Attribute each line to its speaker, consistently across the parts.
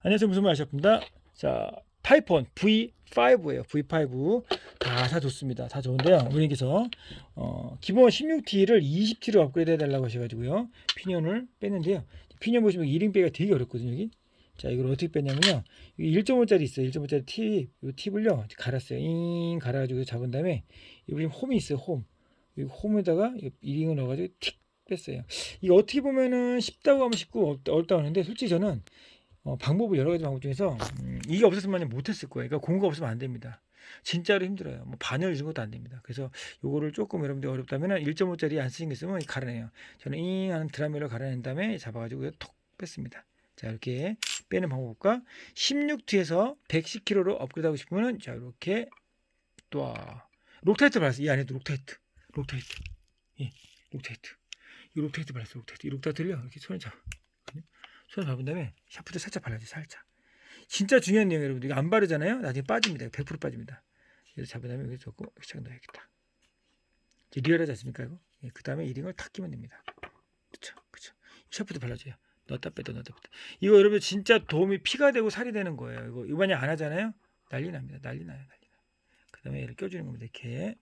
Speaker 1: 안녕하세요 무슨 말 하셨습니다. 자 타이폰 V5예요. V5 다 다 좋습니다. 다 좋은데요. 어머니께서 어, 기본 16T를 20T로 업그레이드 해달라고 하셔가지고요. 피니언을 뺐는데요. 피니언 보시면 1링 빼기가 되게 어렵거든요. 여기. 자 이걸 어떻게 뺐냐면요. 1.5짜리 있어요. 1.5짜리 팁, 이 팁을요 갈았어요. 잉 갈아가지고 잡은 다음에 여기 홈이 있어요. 홈. 이 홈에다가 이 링을 넣어가지고 틱 뺐어요. 이게 어떻게 보면은 쉽다고 하면 쉽고 어렵- 어렵다고 하는데 솔직히 저는 어, 방법을 여러 가지 방법 중에서 음, 이게 없었으면 못했을 거예요. 그러니까 공부가 없으면 안 됩니다. 진짜로 힘들어요. 뭐 반열 이런 것도 안 됩니다. 그래서 요거를 조금 여러분들 어렵다면 1.5짜리 안 쓰신 게 있으면 갈아내요. 저는 잉 하는 드라멜로 갈아낸 다음에 잡아가지고 톡 뺐습니다. 자 이렇게 빼는 방법과 16T에서 110kg로 업그레이드하고 싶으면 자 이렇게 또 록타이트 발랐어요. 이 안에도 록타이트, 록타이트, 예, 록타이트. 이 록타이트 발랐어요. 록타이트. 이 록타이트를요 이렇게 손에 잡. 손에 밟은 다음에 샤프트 살짝 발라줘요. 살짝. 진짜 중요한 내용 여러분들. 이거 안 바르잖아요. 나중에 빠집니다. 100% 빠집니다. 그래서 잡은 다음에 여기 잡고 시작 넣어야겠다. 이제 리얼하지 않습니까 이거? 예, 그 다음에 이 링을 탁 끼면 됩니다. 그쵸, 그쵸. 샤프트 발라줘요. 넣었다 뺐다 넣었다 뺐다. 이거 여러분 진짜 도움이 피가 되고 살이 되는 거예요. 이거 만약 안 하잖아요. 난리 납니다. 난리 나요. 난리 나요. 그 다음에 얘를 껴주는 겁니다. 이렇게.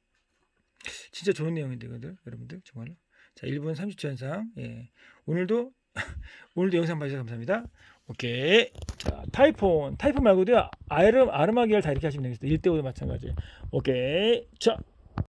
Speaker 1: 진짜 좋은 내용인데 이거들 여러분들 정말로. 자 1분 30초 현상. 예. 오늘도 오늘도 영상 봐주셔서 감사합니다. 오케이. 자, 타이폰. 타이폰 말고도요. 아르, 아르마 계열 다 이렇게 하시면 되겠습니다. 1대5도 마찬가지. 오케이. 자,